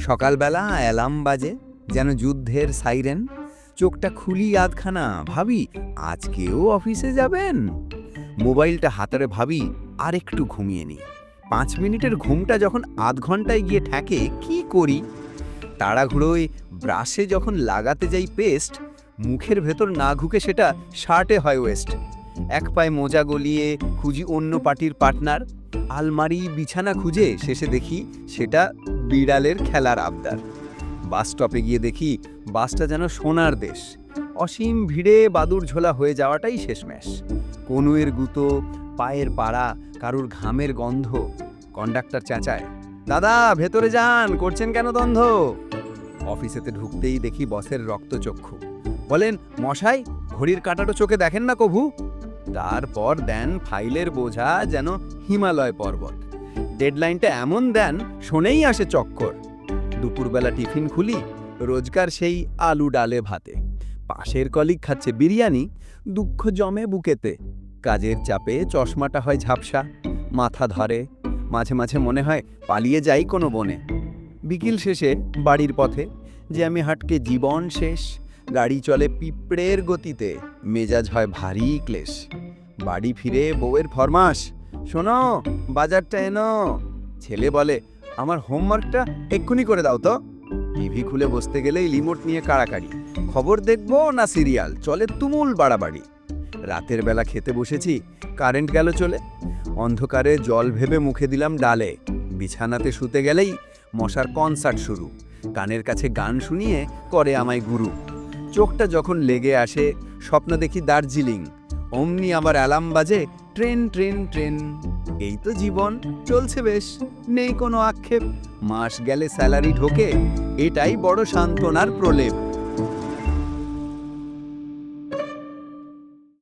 সকালবেলা অ্যালার্ম বাজে, যেন যুদ্ধের সাইরেন। চোখটা খুলি আধখানা, ভাবি, আজকেও অফিসে যাবেন? মোবাইলটা হাতারে, ভাবি আর একটু ঘুমিয়ে নি। পাঁচ মিনিটের ঘুমটা যখন আধ ঘন্টায় গিয়ে ঠেকে, কি করি? তাড়াহুড়োয় ব্রাশে যখন লাগাতে যাই পেস্ট, মুখের ভেতর না ঘুকে সেটা শার্টে হয় ওয়েস্ট। এক পায়ে মোজা গলিয়ে খুঁজি অন্য পার্টির পার্টনার। আলমারি বিছানা খুঁজে শেষে দেখি সেটা বিড়ালের খেলার আবদার। বাস স্টপে গিয়ে দেখি বাসটা যেন সোনার দেশ। অসীম ভিড়ে বাদুর ঝোলা হয়ে যাওয়াটাই শেষমেশ। কনুয়ের গুঁতো, পায়ের পাড়া, কারুর ঘামের গন্ধ। কন্ডাক্টর চেঁচায়, দাদা, ভেতরে যান, করছেন কেন দ্বন্দ্ব? অফিসেতে ঢুকতেই দেখি বসের রক্তচক্ষু বলেন, মশাই, ঘড়ির কাঁটাটো চোখে দেখেন না কভু? তারপর দেন ফাইলের বোঝা যেন হিমালয় পর্বত। ডেডলাইনটা এমন দেন, শোনেই আসে চক্কর। দুপুরবেলা টিফিন খুলি, রোজকার সেই আলু ডালে ভাতে। পাশের কলিগ খাচ্ছে বিরিয়ানি, দুঃখ জমে বুকেতে। কাজের চাপে চশমাটা হয় ঝাপসা, মাথা ধরে। মাঝে মাঝে মনে হয় পালিয়ে যাই কোনো বনে। বিকেল শেষে বাড়ির পথে, যে আমি হাটকে জীবন শেষ, গাড়ি চলে পিঁপড়ের গতিতে, মেজাজ হয় ভারী ক্লেশ। বাড়ি ফিরে বউয়ের ফরমাস শোনো, বাজারটা এনো। ছেলে বলে, আমার হোমওয়ার্কটা এক্ষুনি করে দাও তো। টিভি খুলে বসতে গেলেই রিমোট নিয়ে কাড়াকাড়ি। খবর দেখব না সিরিয়াল? চলে তুমুল বাড়াবাড়ি। রাতের বেলা খেতে বসেছি, কারেন্ট গেল চলে। অন্ধকারে জল ভেবে মুখে দিলাম ডালে। বিছানাতে শুতে গেলেই মশার কনসার্ট শুরু। কানের কাছে গান শুনিয়ে করে আমায় গুরু। চোখটা যখন লেগে আসে, স্বপ্ন দেখি দার্জিলিং। অমনি আবার অ্যালার্ম বাজে ট্রেন ট্রেন ট্রেন। এই তো জীবন, চলছে বেশ। নেই কোনো আক্ষেপ। মাস গেলে স্যালারি ঢোকে, এটাই বড় সান্ত্বনার প্রলেপ।